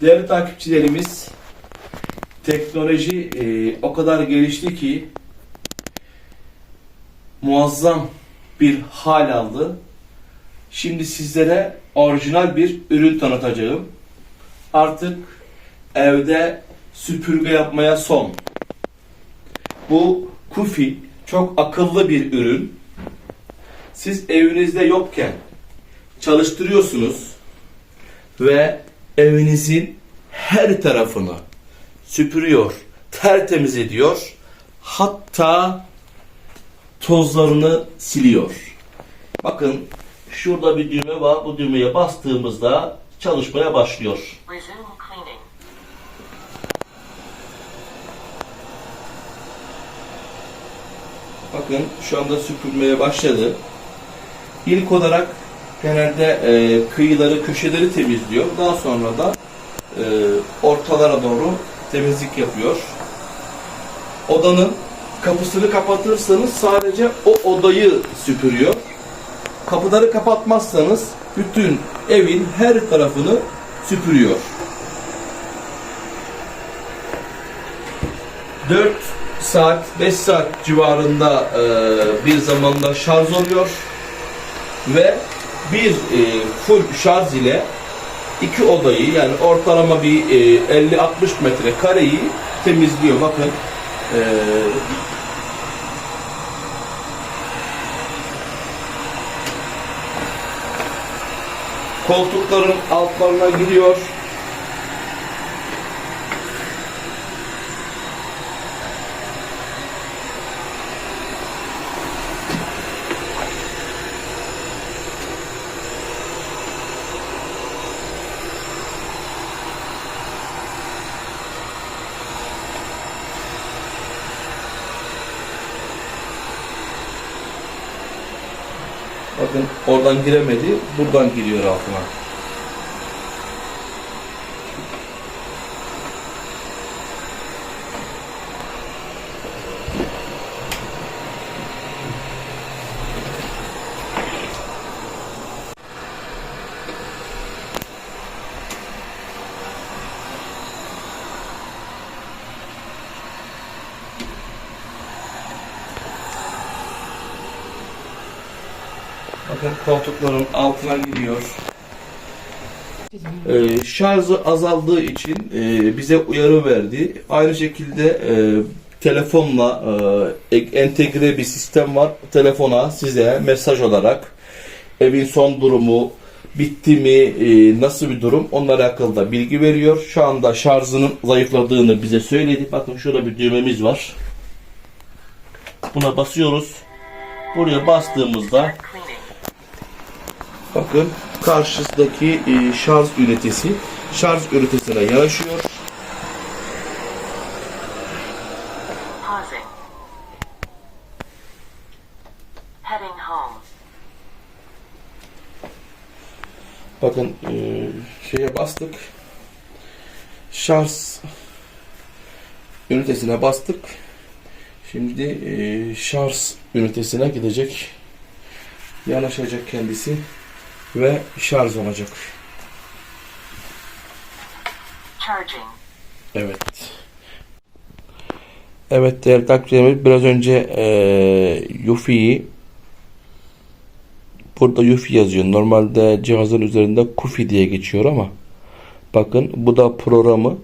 Değerli takipçilerimiz, teknoloji e, o kadar gelişti ki muazzam bir hal aldı. Şimdi sizlere orijinal bir ürün tanıtacağım. Artık evde süpürge yapmaya son. Bu Kufi çok akıllı bir ürün. Siz evinizde yokken çalıştırıyorsunuz ve evinizin her tarafını süpürüyor, tertemiz ediyor. Hatta tozlarını siliyor. Bakın şurada bir düğme var. Bu düğmeye bastığımızda çalışmaya başlıyor. Bakın şu anda süpürmeye başladı. İlk olarak genelde e, kıyıları, köşeleri temizliyor. Daha sonra da e, ortalara doğru temizlik yapıyor. Odanın kapısını kapatırsanız sadece o odayı süpürüyor. Kapıları kapatmazsanız bütün evin her tarafını süpürüyor. 4 saat, 5 saat civarında e, bir zamanda şarj oluyor ve bir e, full şarj ile iki odayı yani ortalama bir e, 50-60 metre kareyi temizliyor. Bakın e, koltukların altlarına giriyor. Bakın oradan giremedi, buradan giriyor altına. Bakın koltukların altına giriyor. Ee, şarjı azaldığı için e, bize uyarı verdi. Aynı şekilde e, telefonla e, entegre bir sistem var. Telefona size mesaj olarak evin son durumu, bitti mi, e, nasıl bir durum onlara alakalı da bilgi veriyor. Şu anda şarjının zayıfladığını bize söyledi. Bakın şurada bir düğmemiz var. Buna basıyoruz. Buraya bastığımızda. Bakın karşısındaki e, şarj ünitesi şarj ünitesine yanaşıyor. Bakın e, şeye bastık. Şarj ünitesine bastık. Şimdi e, şarj ünitesine gidecek. Yanaşacak kendisi ve şarj olacak. Charging. Evet. Evet değerli takipçilerimiz biraz önce eee Yufi'yi burada Yufi yazıyor. Normalde cihazın üzerinde Kufi diye geçiyor ama bakın bu da programı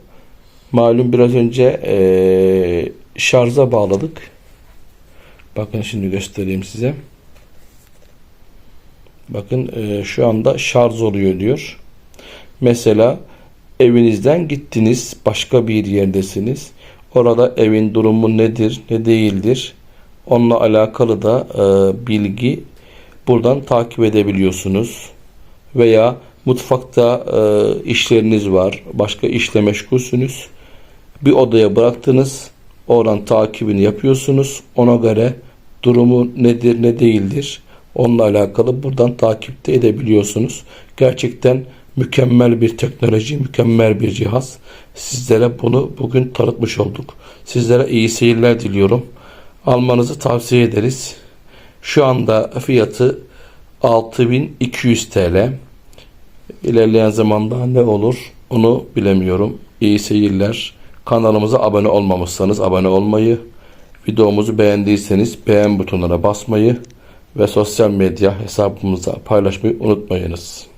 malum biraz önce eee, şarja bağladık. Bakın şimdi göstereyim size. Bakın eee, şu anda şarj oluyor diyor. Mesela evinizden gittiniz, başka bir yerdesiniz. Orada evin durumu nedir, ne değildir? Onunla alakalı da e, bilgi buradan takip edebiliyorsunuz. Veya mutfakta e, işleriniz var, başka işle meşgulsünüz. Bir odaya bıraktınız, oradan takibini yapıyorsunuz. Ona göre durumu nedir, ne değildir? Onunla alakalı buradan takipte edebiliyorsunuz. Gerçekten mükemmel bir teknoloji, mükemmel bir cihaz. Sizlere bunu bugün tanıtmış olduk. Sizlere iyi seyirler diliyorum. Almanızı tavsiye ederiz. Şu anda fiyatı 6200 TL. İlerleyen zamanda ne olur Onu bilemiyorum. İyi seyirler. Kanalımıza abone olmamışsanız abone olmayı, videomuzu beğendiyseniz beğen butonuna basmayı ve sosyal medya hesabımıza paylaşmayı unutmayınız.